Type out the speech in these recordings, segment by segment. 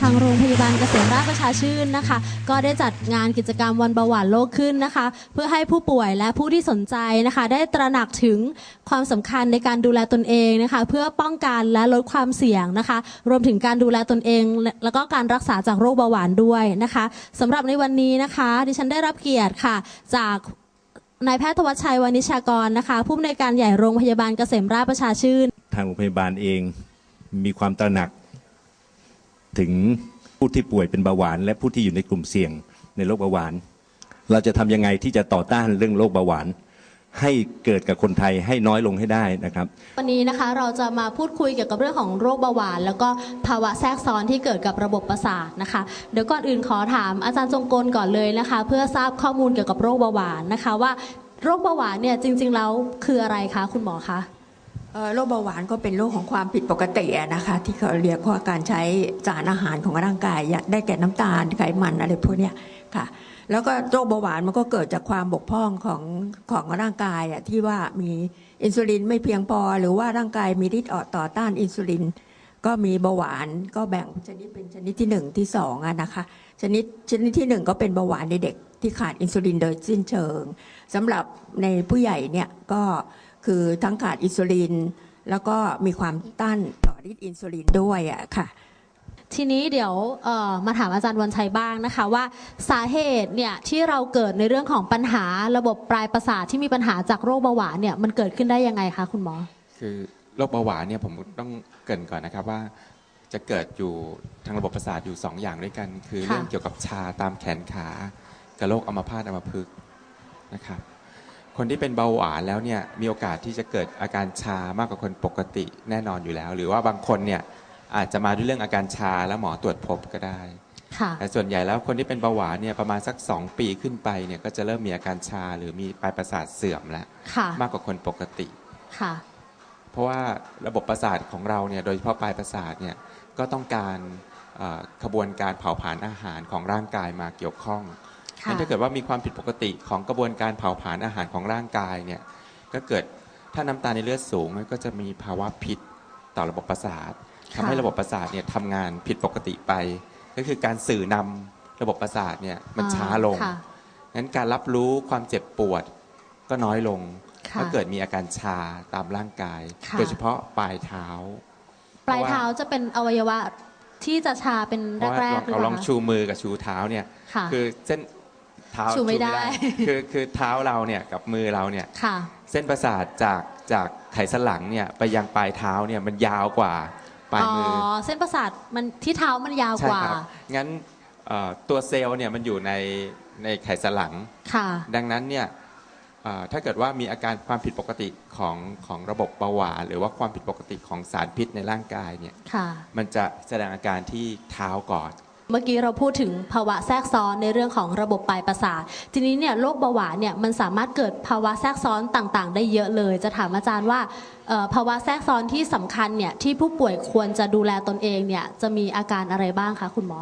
ทางโรงพยาบาลเกษมราชประชาชื่นนะคะ ก็ได้จัดงานกิจกรรมวันเบาหวานโลกขึ้นนะคะ เพื่อให้ผู้ป่วยและผู้ที่สนใจนะคะ ได้ตระหนักถึงความสำคัญในการดูแลตนเองนะคะ เพื่อป้องกันและลดความเสี่ยงนะคะ รวมถึงการดูแลตนเอง และแล้วก็การรักษาจากโรคเบาหวานด้วยนะคะสำหรับในวันนี้นะคะ ดิฉันได้รับเกียรติค่ะ จากนายแพทย์ธวัชชัยวานิชากรนะคะ ผู้อำนวยการใหญ่โรงพยาบาลเกษมราชประชาชื่น ทางโรงพยาบาลเองมีความตระหนัก ถึงผู้ที่ป่วยเป็นเบาหวาน และผู้ที่อยู่ในกลุ่มเสี่ยงในโรคเบาหวาน เราจะทำยังไงที่จะต่อต้านเรื่องโรคเบาหวาน ให้เกิดกับคนไทยให้น้อยลงให้ได้นะครับ วันนี้นะคะเราจะมาพูดคุยเกี่ยวกับเรื่องของโรคเบาหวาน แล้วก็ภาวะแทรกซ้อนที่เกิดกับระบบประสาทนะคะเดี๋ยวก่อนอื่นขอถามอาจารย์จงกลก่อนเลยนะคะ เพื่อทราบข้อมูลเกี่ยวกับโรคเบาหวานนะคะว่าโรคเบาหวานเนี่ยจริง ๆ แล้วคืออะไรคะคุณหมอคะ โรคเบาหวานก็เป็นโรคของความผิดปกตินะคะที่เขาเรียกว่าการใช้สารอาหารของร่างกายได้แก่น้ำตาลไขมันอะไรพวกนี้ค่ะ แล้วก็โรคเบาหวานมันก็เกิดจากความบกพร่องของของร่างกายอะที่ว่ามีอินซูลินไม่เพียงพอ หรือว่าร่างกายมีฤทธิ์ออต่อต้านอินซูลิน ก็มีเบาหวานก็แบ่งชนิดเป็นชนิดที่หนึ่งที่สองอะนะคะชนิดชนิดที่หนึ่งก็เป็นเบาหวานในเด็กที่ขาดอินซูลินโดยสิ้นเชิงสำหรับในผู้ใหญ่เนี่ยก็ คือทั้งขาดอินซูลิน แล้วก็มีความต้านต่อฤทธิ์อินซูลินด้วยอะค่ะ ทีนี้เดี๋ยวเอ่อมาถามอาจารย์วันชัยบ้างนะคะว่าสาเหตุเนี่ยที่เราเกิดในเรื่องของปัญหาระบบปลายประสาทที่มีปัญหาจากโรคเบาหวานเนี่ยมันเกิดขึ้นได้ยังไงคะคุณหมอ คือโรคเบาหวานเนี่ยผมต้องเกรินก่อนนะครับว่าจะเกิดอยู่ทางระบบประสาทอยู่ 2 อย่างด้วยกัน คือค่ะเรื่องเกี่ยวกับชาตามแขนขา กับโรคอัมพาตอัมพฤกษ์นะครับ คนที่เป็นเบาหวานแล้วเนี่ยมีโอกาสที่จะเกิดอาการชามากกว่าคนปกติแน่นอนอยู่แล้ว หรือว่าบางคนเนี่ยอาจจะมาด้วยเรื่องอาการชาแล้วหมอตรวจพบก็ได้ค่ะแต่ส่วนใหญ่แล้วคนที่เป็นเบาหวานเนี่ยประมาณสัก 2 ปีขึ้นไปเนี่ยก็จะเริ่มมีอาการชาหรือมีปลายประสาทเสื่อมแล้วค่ะมากกว่าคนปกติค่ะ เพราะว่าระบบประสาทของเราเนี่ยโดยเฉพาะปลายประสาทเนี่ยก็ต้องการเอ่อขบวนการเผาผลาญอาหารของร่างกายมาเกี่ยวข้องค่ะ งั้นถ้าเกิดว่ามีความผิดปกติของกระบวนการเผาผลาญอาหารของร่างกายเนี่ยก็เกิดถ้าน้ำตาลในเลือดสูงมันก็จะมีภาวะพิษต่อระบบประสาททำให้ระบบประสาทเนี่ยทำงานผิดปกติไป ก็คือการสื่อนำระบบประสาทเนี่ยมันช้าลงค่ะงั้นการรับรู้ความเจ็บปวดก็น้อยลงค่ะถ้าเกิดมีอาการชาตามร่างกายค่ะโดยเฉพาะปลายเท้า ปลายเท้าจะเป็นอวัยวะที่จะชาเป็นเพราะว่าแรลกองๆหรือเอาเปลล่าองคะชูมือกับชูเท้าเนี่ยค่ะคือเส้น เท้าชูไม่ได้ คือคือเท้าเราเนี่ยกับมือเราเนี่ยค่ะ เส้นประสาทจากจากไขสันหลังเนี่ยไปยังปลายเท้าเนี่ยมันยาวกว่าปลายอ๋อ มือเส้นประสาทมันที่เท้ามันยาวใช่กว่า ครับงั้นเอ่อตัวเซลล์เนี่ยมันอยู่ในในไขสันหลัง ค่ะ ดังนั้นเนี่ยเอ่อถ้าเกิดว่ามีอาการความผิดปกติของของระบบเบาหวานหรือว่าความผิดปกติของสารพิษในร่างกายเนี่ยค่ะ มันจะแสดงอาการที่เท้าก่อน เมื่อกี้เราพูดถึงภาวะแทรกซ้อนในเรื่องของระบบปลายประสาท ทีนี้เนี่ยโรคเบาหวานเนี่ยมันสามารถเกิดภาวะแทรกซ้อนต่างๆ ได้เยอะเลย จะถามอาจารย์ว่าเอ่อภาวะแทรกซ้อนที่สำคัญเนี่ยที่ผู้ป่วยควรจะดูแลตนเองเนี่ยจะมีอาการอะไรบ้างคะคุณหมอ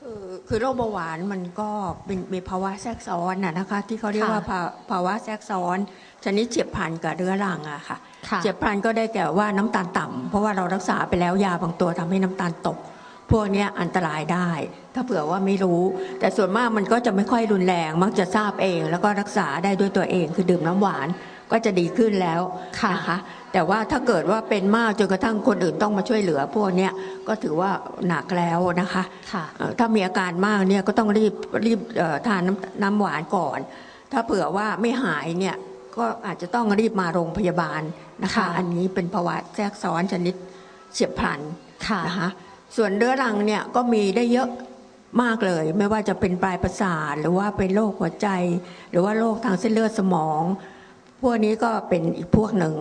คือคือโรคเบาหวานมันก็เป็นมีภาวะแทรกซ้อนน่ะนะคะ ที่เขาเรียกว่าค่ะภาภาวะแทรกซ้อนชนิดเฉียบพลันกับเรื้อรังอะค่ะค่ะเฉียบพลันก็ได้แก่ว่าน้ำตาลต่ำเพราะว่าเรารักษาไปแล้วยาบางตัวทำให้น้ำตาลตก พวกเนี้ยอันตรายได้ ถ้าเผื่อว่าไม่รู้ แต่ส่วนมากมันก็จะไม่ค่อยรุนแรงมักจะทราบเอง แล้วก็รักษาได้ด้วยตัวเองคือดื่มน้ำหวานก็จะดีขึ้นแล้วค่ะนะคะแต่ว่าถ้าเกิดว่าเป็นมากจนกระทั่งคนอื่นต้องมาช่วยเหลือ พวกเนี้ยก็ถือว่าหนักแล้วนะคะค่ะเอ่อถ้ามีอาการมากเนี่ยก็ต้องรีบรีบเอ่อทานน้ำน้ำหวานก่อน ถ้าเผื่อว่าไม่หายเนี่ยก็อาจจะต้องรีบมาโรงพยาบาลนะคะค่ะอันนี้เป็นภาวะแทรกซ้อนชนิดเฉียบพลันค่ะนะคะ ส่วนเรื้อรังเนี่ยก็มีได้เยอะมากเลย ไม่ว่าจะเป็นปลายประสาท หรือว่าเป็นโรคหัวใจ หรือว่าโรคทางเส้นเลือดสมอง พวกนี้ก็เป็นอีกพวกหนึ่ง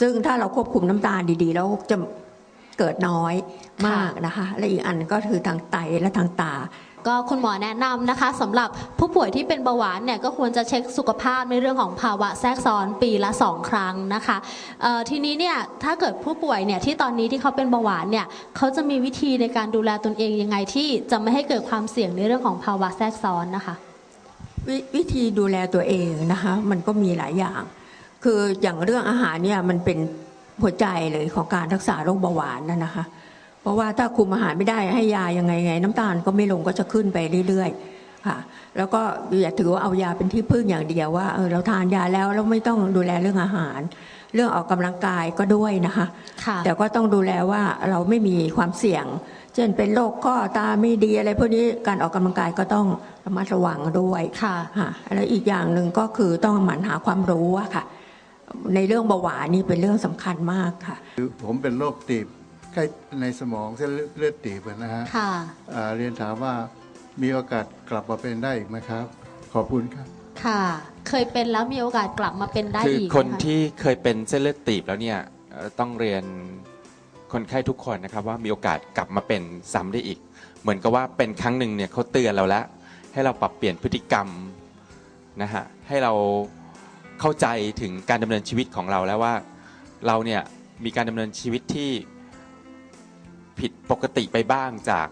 ซึ่งถ้าเราควบคุมน้ำตาลดีๆ แล้วจะเกิดน้อยมากนะคะ และอีกอันก็คือทางไตและทางตา ก็คุณหมอแนะนำนะคะสำหรับผู้ป่วยที่เป็นเบาหวานเนี่ยก็ควรจะเช็คสุขภาพในเรื่องของภาวะแทรกซ้อนปีละ 2 ครั้งนะคะทีนี้เนี่ยถ้าเกิดผู้ป่วยเนี่ยที่ตอนนี้ที่เขาเป็นเบาหวานเนี่ยเขาจะมีวิธีในการดูแลตนเองยังไงที่จะไม่ให้เกิดความเสี่ยงในเรื่องของภาวะแทรกซ้อนนะคะววิธีดูแลตัวเองนะคะมันก็มีหลายอย่าง คืออย่างเรื่องอาหารเนี่ยมันเป็นหัวใจเลยของการรักษาโรคเบาหวานนะนะคะ ราะว่าถ้าคุมอาหารไม่ได้ให้ยายังไงไง น้ำตาลก็ไม่ลงก็จะขึ้นไปเรื่อยๆ ค่ะ แล้วก็อย่าถือว่าเอายาเป็นที่พึ่งอย่างเดียวว่าเออเราทานยาแล้วเราไม่ต้องดูแลเรื่องอาหาร เรื่องออกกำลังกายก็ด้วยนะคะค่ะแต่ก็ต้องดูแลว่าเราไม่มีความเสี่ยง เช่นเป็นโรคข้อตาไม่ดีอะไรพวกนี้การออกกำลังกายก็ต้องระมัดระวังด้วยค่ะค่ะแล้วอีกอย่างหนึ่งก็คือต้องหมั่นหาความรู้อะค่ะ ในเรื่องเบาหวานนี่เป็นเรื่องสำคัญมากค่ะคือผมเป็นโรคตีบ ใกล้ในสมองเส้นเลือดตีบอะนะฮะค่ะอ่าเรียนถามว่ามีโอกาสกลับมาเป็นได้อีกไหมครับ ขอบคุณครับค่ะ เคยเป็นแล้วมีโอกาสกลับมาเป็นได้คืออีกคนไหมะที่เคยเป็นเส้นเลือดตีบแล้วเนี่ยเอ่อต้องเรียนคนไข้ทุกคนนะครับว่ามีโอกาสกลับมาเป็นซ้ำได้อีก เหมือนกับว่าเป็นครั้งหนึ่งเนี่ยเขาเตือนเราแล้ว ให้เราปรับเปลี่ยนพฤติกรรมนะฮะให้เราเข้าใจถึงการดำเนินชีวิตของเราแล้วว่า เราเนี่ยมีการดำเนินชีวิตที่ ผิดปกติไปบ้างจาก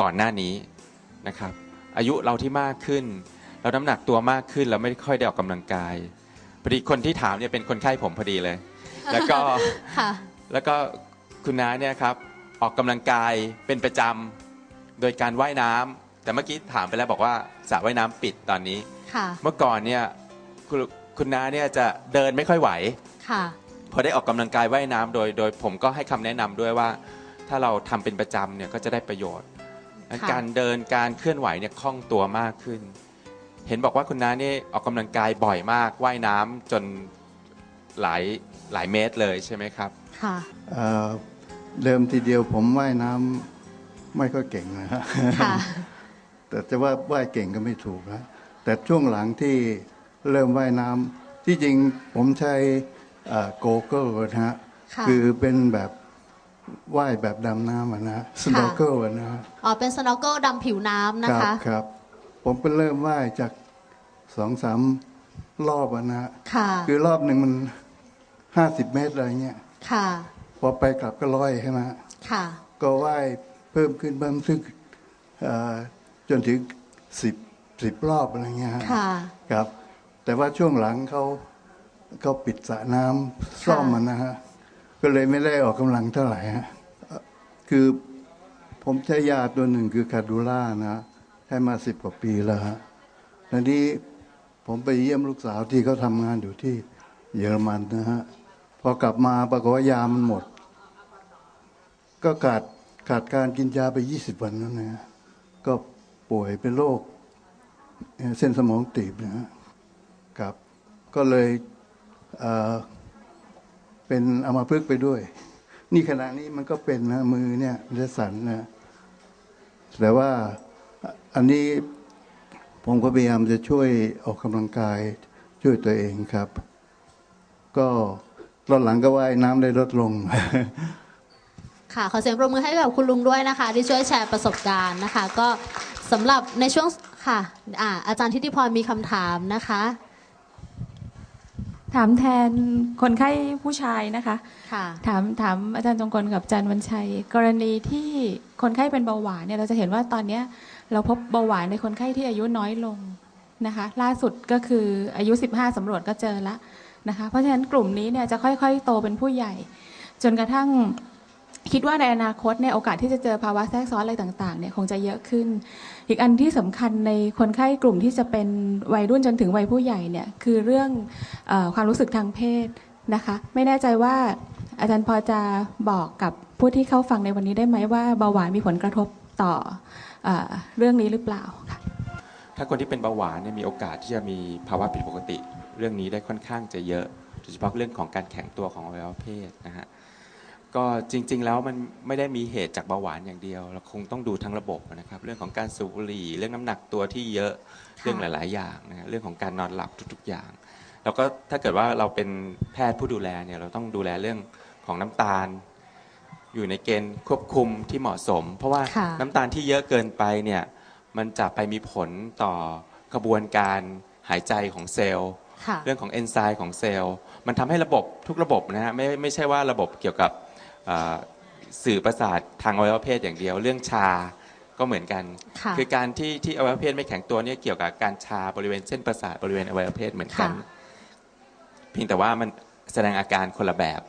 ก่อนหน้านี้นะครับ อายุเราที่มากขึ้น เราน้ำหนักตัวมากขึ้นเราไม่ค่อยได้ออกกำลังกายพอดีคนที่ถามเนี่ยเป็นคนไข้ผมพอดีเลย แล้วก็ค่ะแล้วก็คุณน้าเนี่ยครับออกกำลังกายเป็นประจำโดยการว่ายน้ำแต่เมื่อกี้ถามไปแล้วบอกว่าสระว่ายน้ำปิดตอนนี้ค่ะเมื่อก่อนเนี่ยคุณคุณน้าเนี่ยจะเดินไม่ค่อยไหวค่ะพอได้ออกกำลังกายว่ายน้ำโดยโดยผมก็ให้คำแนะนำด้วยว่า ถ้าเราทำเป็นประจำเนี่ยก็จะได้ประโยชน์งั้นค่ะ การเดินการเคลื่อนไหวเนี่ยคล่องตัวมากขึ้น เห็นบอกว่าคุณน้านี่ออกกำลังกายบ่อยมากว่ายน้ำจนหลายหลายเมตรเลยใช่ไหมครับ ค่ะ เอ่อเดิมทีเดียวผมว่ายน้ำไม่ค่อยเก่งนะฮะ ค่ะ แต่จะว่าว่ายเก่งก็ไม่ถูกนะแต่ช่วงหลังที่เริ่มว่ายน้ำที่จริงผมใช้โกเกิลนะฮะค่ะ คือเป็นแบบ ว่ายแบบดำน้ำอะนะสโนว์เกิลนะฮะอ๋อเป็นสโนว์เกิลดำผิวน้ำนะครัคะ ครับ ผมก็เริ่มว่ายจากสองสามรอบอะนะฮะค่ะ คือรอบหนึ่งมันห้าสิบเมตรอะไรเงี้ย ค่ะ พอไปกลับก็ร้อยใช่ไหมค่ะ ก็ว่ายเพิ่มขึ้นเพิ่มขึ้นเอ่อจนถึงสิบสิบรอบอะไรเงี้ยฮะค่ะ ครับ แต่ว่าช่วงหลังเขาเขาปิดสระน้ำซ่อมมันนะฮะ ก็เลยไม่ได้ออกกำลังเท่าไหร่ฮะคือผมใช้ยาตัวหนึ่งคือคาดูล่านะใช้มาสิบกว่าปีแล้วฮะแล้วนี้ผมไปเยี่ยมลูกสาวที่เขาทำงานอยู่ที่เยอรมันนะฮะพอกลับมาปรากฏว่ายามันหมด ก็ขาดขาดการกินยาไปยี่สิบวันนั่นนะก็ป่วยเป็นโรคเส้นสมองตีบนะฮะครับ ก็เลยเอ่อ เป็นอามาพึกไปด้วย นี่ขณะนี้มันก็เป็นนะมือเนี่ยมันจะสั่นนะแต่ว่าอันนี้ผมก็พยายามจะช่วยออกกำลังกายช่วยตัวเองครับ ก็ตอนหลังก็ว่ายน้ำได้ลดลง ค่ะ ขอเสียงปรบมือให้กับคุณลุงด้วยนะคะ ที่ช่วยแชร์ประสบการณ์นะคะ ก็สำหรับในช่วงค่ะอาอาจารย์ทิติพรมีคำถามนะคะ ถามแทนคนไข้ผู้ชายนะคะ ค่ะ ถามถามอาจารย์จงกรกับอาจารย์วันชัย กรณีที่คนไข้เป็นเบาหวานเนี่ยเราจะเห็นว่าตอนเนี้ยเราพบเบาหวานในคนไข้ที่อายุน้อยลงนะคะ ล่าสุดก็คืออายุ 15สำรวจก็เจอละนะคะ เพราะฉะนั้นกลุ่มนี้เนี่ยจะค่อยๆ โตเป็นผู้ใหญ่ จนกระทั่ง คิดว่าในอนาคตเนี่ยโอกาสที่จะเจอภาวะแทรกซ้อนอะไรต่างๆเนี่ยคงจะเยอะขึ้น อีกอันที่สำคัญในคนไข้กลุ่มที่จะเป็นวัยรุ่นจนถึงวัยผู้ใหญ่เนี่ยคือเรื่องอความรู้สึกทางเพศนะคะ ไม่แน่ใจว่าอาจารย์พอจะบอกกับผู้ที่เข้าฟังในวันนี้ได้ไหมว่าเบาหวานมีผลกระทบต่อเออเรื่องนี้หรือเปล่าค่ะถ้าคนที่เป็นเบาหวานเนี่ยมีโอกาสที่จะมีภาวะผิดปกติ เรื่องนี้ได้ค่อนข้างจะเยอะโดยเฉพาะเรื่องของการแข็งตัวของอวัยวะเพศนะฮะ ก็จริง ๆ แล้วมันไม่ได้มีเหตุจากเบาหวานอย่างเดียว เราคงต้องดูทั้งระบบนะครับ เรื่องของการสูบบุหรี่ เรื่องน้ำหนักตัวที่เยอะเรื่องหลาย ๆ อย่างนะฮะเรื่องของการนอนหลับทุก ๆ อย่าง แล้วก็ถ้าเกิดว่าเราเป็นแพทย์ผู้ดูแลเนี่ยเราต้องดูแลเรื่องของน้ำตาล อยู่ในเกณฑ์ควบคุมที่เหมาะสม เพราะว่าค่ะ น้ำตาลที่เยอะเกินไปเนี่ยมันจะไปมีผลต่อกระบวนการหายใจของเซลล์ ค่ะ เรื่องของเอนไซม์ของเซลล์ มันทำให้ระบบทุกระบบนะฮะไม่ไม่ใช่ว่าระบบเกี่ยวกับเอ่อ สื่อประสาททางอวัยวะเพศอย่างเดียว เรื่องชาก็เหมือนกัน ค่ะอการที่ที่อวัยวะเพศไม่แข็งตัวเนี่ยเกี่ยวกับการชาบริเวณเส้นประสาทบริเวณอวัยวะเพศเหมือนกัน ค่ะ เพียงแต่ว่ามันแสดงอาการคนละแบบ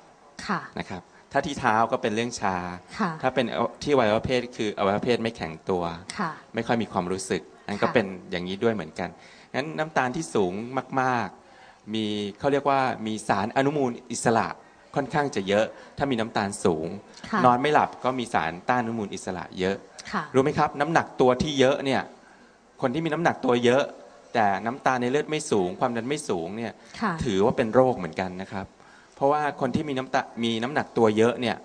ค่ะ นะครับ ถ้าที่เท้าก็เป็นเรื่องชา ค่ะ ถ้าเป็นที่อวัยวะเพศคืออวัยวะเพศไม่แข็งตัว ค่ะ ไม่ค่อยมีความรู้สึกนั่นก็ค่ะ เป็นอย่างนี้ด้วยเหมือนกัน งั้นน้ำตาลที่สูงมาก ๆ มีเขาเรียกว่ามีสารอนุมูลอิสระ ค่อนข้างจะเยอะ ถ้ามีน้ำตาลสูง ค่ะนอนไม่หลับก็มีสารต้านอนุมูลอิสระเยอะ ค่ะ รู้ไหมครับ น้ำหนักตัวที่เยอะเนี่ย คนที่มีน้ำหนักตัวเยอะ แต่น้ำตาลในเลือดไม่สูง ความดันไม่สูงเนี่ย ค่ะ ถือว่าเป็นโรคเหมือนกันนะครับ เพราะว่าคนที่มีน้ำตามีน้ำหนักตัวเยอะเนี่ย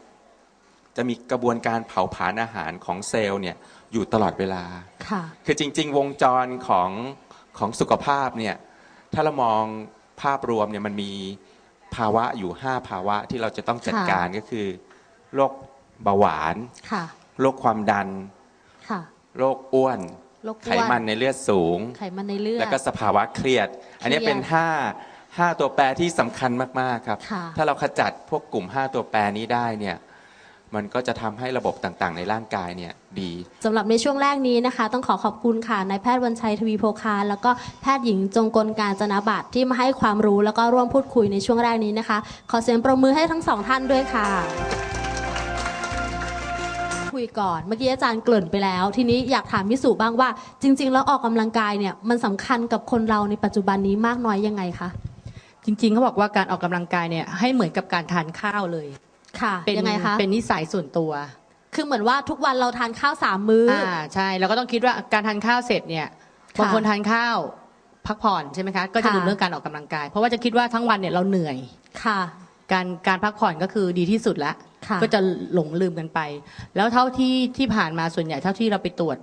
จะมีกระบวนการเผาผลาญอาหารของเซลล์เนี่ยอยู่ตลอดเวลา ค่ะ คือจริง ๆ วงจรของของสุขภาพเนี่ย ถ้าเรามองภาพรวมเนี่ยมันมี ภาวะอยู่ 5 ภาวะที่เราจะต้องจัดค่ะการก็คือโรคเบาหวานค่ะโรคความดันค่ะโรคอ้วนโรคไขอ้วนมันในเลือดสูง ไขมันในเลือด แล้วก็สภาวะเครียด อันนี้เป็น5 5ตัวแปรที่สำคัญมาก ๆ ครับค่ะถ้าเราขจัดพวกกลุ่ม5ตัวแปรนี้ได้เนี่ย มันก็จะทำให้ระบบต่างๆ ในร่างกายเนี่ยดี สำหรับในช่วงแรกนี้นะคะ ต้องขอขอบคุณค่ะนายแพทย์วันชัยทวีโพคารแล้วก็แพทย์หญิงจงกลการจนบัตรที่มาให้ความรู้แล้วก็ร่วมพูดคุยในช่วงแรกนี้นะคะ ขอเสียงปรบมือให้ทั้งสองท่านด้วยค่ะ คุยก่อนเมื่อกี้อาจารย์เกริ่นไปแล้ว ทีนี้อยากถามพิสูบ้างว่า จริง ๆ แล้วออกกำลังกายเนี่ยมันสำคัญกับคนเราในปัจจุบันนี้มากน้อยยังไงคะ จริงๆเขาบอกว่าการออกกำลังกายเนี่ยให้เหมือนกับการทานข้าวเลย ค่ะเป็นยังไงคะเป็นนิสัยส่วนตัว คือเหมือนว่าทุกวันเราทานข้าวสามมื้อออ่าใช่เราก็ต้องคิดว่าการทานข้าวเสร็จเนี่ยค่ะบางคนทานข้าวพักผ่อนใช่ไหมคะก็จะค่ะลืมเรื่องการออกกำลังกาย เพราะว่าจะคิดว่าทั้งวันเนี่ยเราเหนื่อยค่ะ การการพักผ่อนก็คือดีที่สุดละค่ะก็จะหลงลืมกันไป แล้วเท่าที่ที่ผ่านมาส่วนใหญ่เท่าที่เราไปตรวจ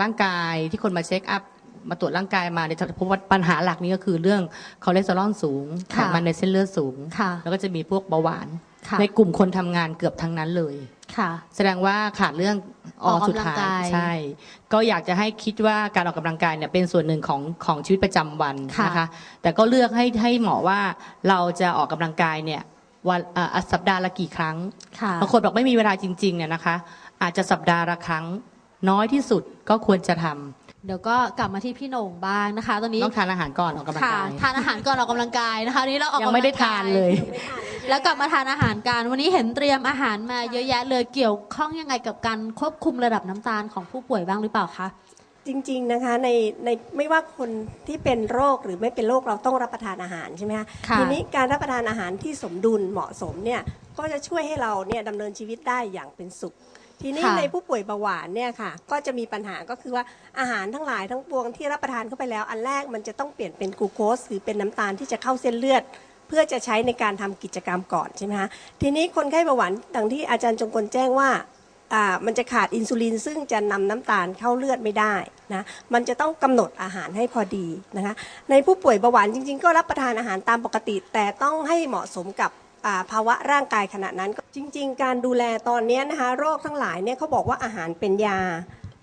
ร่างกายที่คนมาเช็คอัพมาตรวจร่างกายมาเนี่ยพบว่าปัญหาหลักนี้ก็คือเรื่องคอเลสเตอรอลสูงไขค่ะมันในเส้นเลือดสูงค่ะแล้วก็จะมีพวกเบาหวานค่ะ ในกลุ่มคนทำงานเกือบทั้งนั้นเลย ค่ะ แสดงว่าขาดเรื่องอออกกำลังสุดท้ายกายใช่ ก็อยากจะให้คิดว่าการออกกำลังกายเนี่ยเป็นส่วนหนึ่งของของชีวิตประจำวันค่ะนะคะ แต่ก็เลือกให้ให้เหมาะว่าเราจะออกกำลังกายเนี่ยวันเอ่อสัปดาห์ละกี่ครั้งค่ะ บางคนบอกไม่มีเวลาจริงๆเนี่ยนะคะ อาจจะสัปดาห์ละครั้ง น้อยที่สุดก็ควรจะทำ เดี๋ยวก็กลับมาที่พี่โหน่งบ้างนะคะ ตอนนี้ต้องทานอาหารก่อนออกกำลังค่ะกาย ทานอาหารก่อนออกกำลังกายนะคะวันนี้เราออกยังไม่ได้กำลังกทานเลย แล้วกลับมาทานอาหารกันวันนี้เห็นเตรียมอาหารมาเยอะแยะเลยเกี่ยวข้องยังไงกับการควบคุมระดับน้ำตาลของผู้ป่วยบ้างหรือเปล่าคะ จริงๆนะคะในในไม่ว่าคนที่เป็นโรคหรือไม่เป็นโรคเราต้องรับประทานอาหารใช่ไหมคะค่ะ ทีนี้การรับประทานอาหารที่สมดุลเหมาะสมเนี่ยก็จะช่วยให้เราเนี่ยดำเนินชีวิตได้อย่างเป็นสุข ทีนี้ค่ะ ในผู้ป่วยเบาหวานเนี่ยค่ะ ก็จะมีปัญหาก็คือว่าอาหารทั้งหลายทั้งปวงที่รับประทานเข้าไปแล้ว อันแรกมันจะต้องเปลี่ยนเป็นกลูโคสหรือเป็นน้ำตาลที่จะเข้าเส้นเลือด เพื่อจะใช้ในการทำกิจกรรมก่อนใช่ไหมคะทีนี้คนไข้เบาหวานดังที่อาจารย์จงกลแจ้งว่าอ่ามันจะขาดอินซูลินซึ่งจะนำน้ำตาลเข้าเลือดไม่ได้นะมันจะต้องกำหนดอาหารให้พอดีนะคะในผู้ป่วยเบาหวานจริง ๆ ก็รับประทานอาหารตามปกติ แต่ต้องให้เหมาะสมกับอ่า ภาวะร่างกายขณะนั้นจริง ๆ การดูแลตอนนี้นะคะโรคทั้งหลายเนี่ยเขาบอกว่าอาหารเป็นยา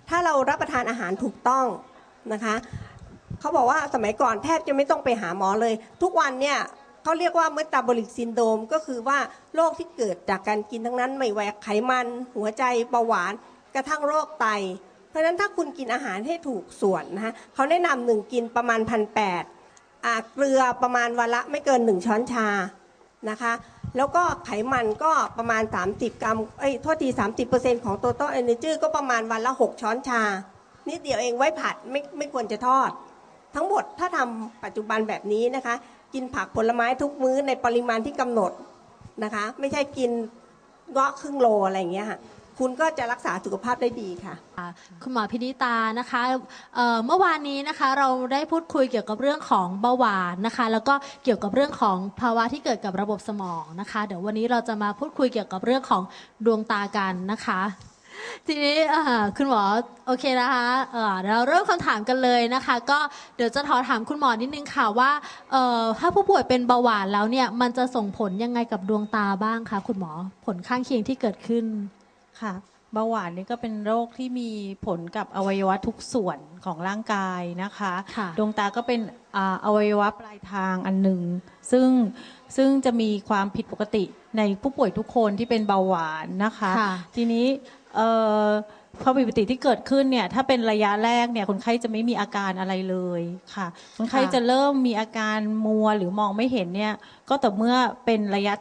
ถ้าเรารับประทานอาหารถูกต้องนะคะเขาบอกว่าสมัยก่อนแทบจะไม่ต้องไปหาหมอเลย ทุกวันเนี่ยเขาเรียกว่าเมตาบอลิกซินโดมก็คือว่าโรคที่เกิดจากการกินทั้งนั้น ไม่ว่าไขมัน หัวใจเบาหวาน กระทั่งโรคไต เพราะฉะนั้นถ้าคุณกินอาหารให้ถูกส่วนนะคะเขาแนะนำหนึ่งกินประมาณพันแปดเกลือประมาณวันละไม่เกินหนึ่งช้อนชา นะคะ แล้วก็ไขมันก็ประมาณ 30 กรัมเอ้ยโทษที30%ของ total energy ก็ประมาณวันละ 6 ช้อนชา นิดเดียวเองไว้ผัดไม่ไม่ควรจะทอด ทั้งหมดถ้าทำปัจจุบันแบบนี้นะคะ กินผักผลไม้ทุกมื้อในปริมาณที่กำหนดนะคะ ไม่ใช่กินเงาะครึ่งโลอะไรอย่างเงี้ยค่ะ คุณก็จะรักษาสุขภาพได้ดีค่ะคุณหมอพินิตานะคะเอ่อเมื่อวานนี้นะคะเราได้พูดคุยเกี่ยวกับเรื่องของเบาหวานนะคะ แล้วก็เกี่ยวกับเรื่องของภาวะที่เกิดกับระบบสมองนะคะ เดี๋ยววันนี้เราจะมาพูดคุยเกี่ยวกับเรื่องของดวงตากันนะคะ ทีนี้เอ่อคุณหมอโอเคนะคะเอ่อเดี๋ยวเราเริ่มคำถามกันเลยนะคะ ก็เดี๋ยวจะขอถามคุณหมอนิดนึงค่ะว่าเอ่อถ้าผู้ป่วยเป็นเบาหวานแล้วเนี่ยมันจะส่งผลยังไงกับดวงตาบ้างคะคุณหมอผลข้างเคียงที่เกิดขึ้น ค่ะเบาหวานนี่ก็เป็นโรคที่มีผลกับอวัยวะทุกส่วนของร่างกายนะคะค่ะดวงตาก็เป็นอ่าอวัยวะปลายทางอันหนึ่งซึ่งซึ่งจะมีความผิดปกติในผู้ป่วยทุกคนที่เป็นเบาหวานนะคะ ค่ะ ทีนี้เอ่อความผิดปกติที่เกิดขึ้นเนี่ยถ้าเป็นระยะแรกเนี่ยคนไข้จะไม่มีอาการอะไรเลยค่ะคนไข้ค่ะ จะเริ่มมีอาการมัวหรือมองไม่เห็นเนี่ยก็แต่อเมื่อเป็นระยะ